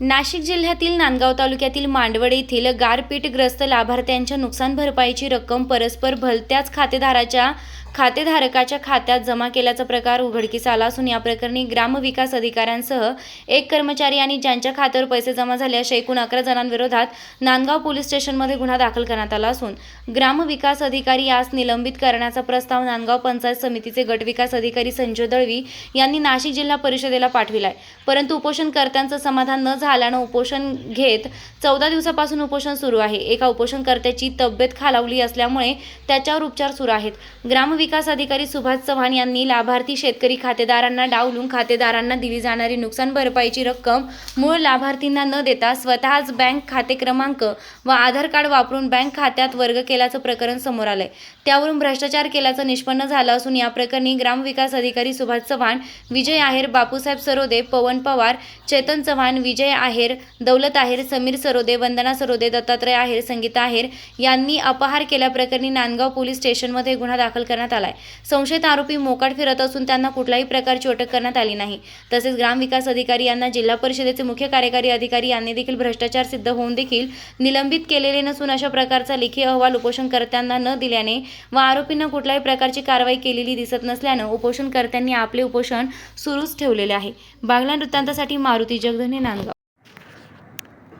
नाशिक जिल्ह्यातील नांदगाव तालुक्यातील मांडवड येथील गारपीटग्रस्त लाभार्थ्यांच्या नुकसान भरपाईची रक्कम परस्पर भलत्याच खातेदाराच्या खातेधारकाच्या खात्यात जमा केल्याचा प्रकार उघडकीस आला असून या प्रकरणी ग्रामविकास अधिकाऱ्यांसह एक कर्मचारी आणि ज्यांच्या खात्यावर पैसे जमा झाले अशा एकूण अकरा जणांविरोधात नांदगाव पोलीस स्टेशनमध्ये गुन्हा दाखल करण्यात आला असून ग्रामविकास अधिकारी यास निलंबित करण्याचा प्रस्ताव नांदगाव पंचायत समितीचे गटविकास अधिकारी संजय दळवी यांनी नाशिक जिल्हा परिषदेला पाठविलाय. परंतु उपोषणकर्त्यांचं समाधान न झाल्यानं उपोषण घेत चौदा दिवसापासून उपोषण सुरू आहे. एका उपोषणकर्त्याची तब्येत खालावली असल्यामुळे त्याच्यावर उपचार सुरू आहेत. ग्रामविकास अधिकारी सुभाष चव्हाण यांनी लाभार्थी शेतकरी खातेदारांना डावलून खातेदारांना दिली जाणारी नुकसान भरपाईची रक्कम मूळ लाभार्थींना न देता स्वतःच बँक खाते क्रमांक व आधार कार्ड वापरून बँक खात्यात वर्ग केल्याचं प्रकरण समोर आलंय. त्यावरून भ्रष्टाचार केल्याचं निष्पन्न झालं असून या प्रकरणी ग्रामविकास अधिकारी सुभाष चव्हाण विजय आहेर बापूसाहेब सरोदे पवन पवार चेतन चव्हाण विजय आहेर दौलत आहेर समीर सरोदे वंदना सरोदे दत्तात्रय आहेर संगीता आहेर यांनी अपहार केल्याप्रकरणी नांदगाव पोलीस स्टेशनमध्ये गुन्हा दाखल करण्यात आलाय. संशयित आरोपी मोकाट फिरत असून त्यांना कुठल्याही प्रकारची अटक करण्यात आली नाही. तसेच ग्रामविकास अधिकारी यांना जिल्हा परिषदेचे मुख्य कार्यकारी अधिकारी यांनी देखील भ्रष्टाचार सिद्ध होऊन देखील निलंबित केलेले नसून अशा प्रकारचा लेखी अहवाल उपोषणकर्त्यांना न दिल्याने व आरोपींना कुठल्याही प्रकारची कारवाई केलेली दिसत नसल्यानं उपोषणकर्त्यांनी आपले उपोषण सुरूच ठेवलेले आहे. बागला वृत्तांतासाठी मारुती जगधने नांदगाव.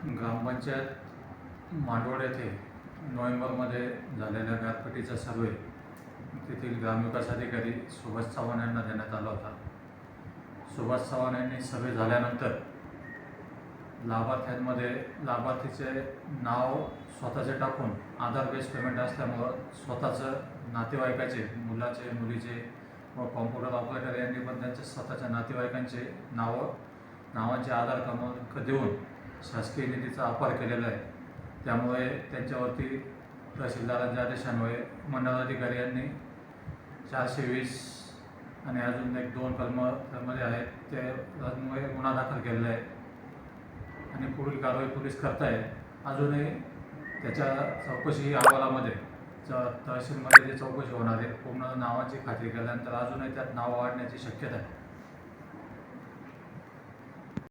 ग्रामपंचायत मांडवड येथे नोव्हेंबरमध्ये झालेल्या गारपिटीचा सर्वे तेथील ग्रामविकास अधिकारी सुभाष चव्हाण यांना देण्यात आला होता. सुभाष चव्हाण यांनी सर्वे झाल्यानंतर लाभार्थ्यांमध्ये लाभार्थीचे नाव स्वतःचे टाकून आधार बेस पेमेंट असल्यामुळं स्वतःचं नातेवाईकाचे मुलाचे मुलीचे व कॉम्प्युटर ऑपरेटर यांनी पण त्यांच्या स्वतःच्या नातेवाईकांचे नावं नावांचे आधार क्रमांक देऊन शासकीय निधीचा अपार केलेला आहे. त्यामुळे त्यांच्यावरती तहसीलदारांच्या आदेशान्वये मंडळाधिकारी यांनी चारशे वीस आणि अजून एक दोन कलम त्यामध्ये आहेत त्यामुळे गुन्हा दाखल केलेला आहे. आणि पुढील कारवाई पोलीस करताय. अजूनही त्याच्या चौकशी अहवालामध्ये च तहसीलमध्ये जे चौकशी होणार आहे पूर्ण नावाची खात्री केल्यानंतर अजूनही त्यात नाव वाढण्याची शक्यता आहे.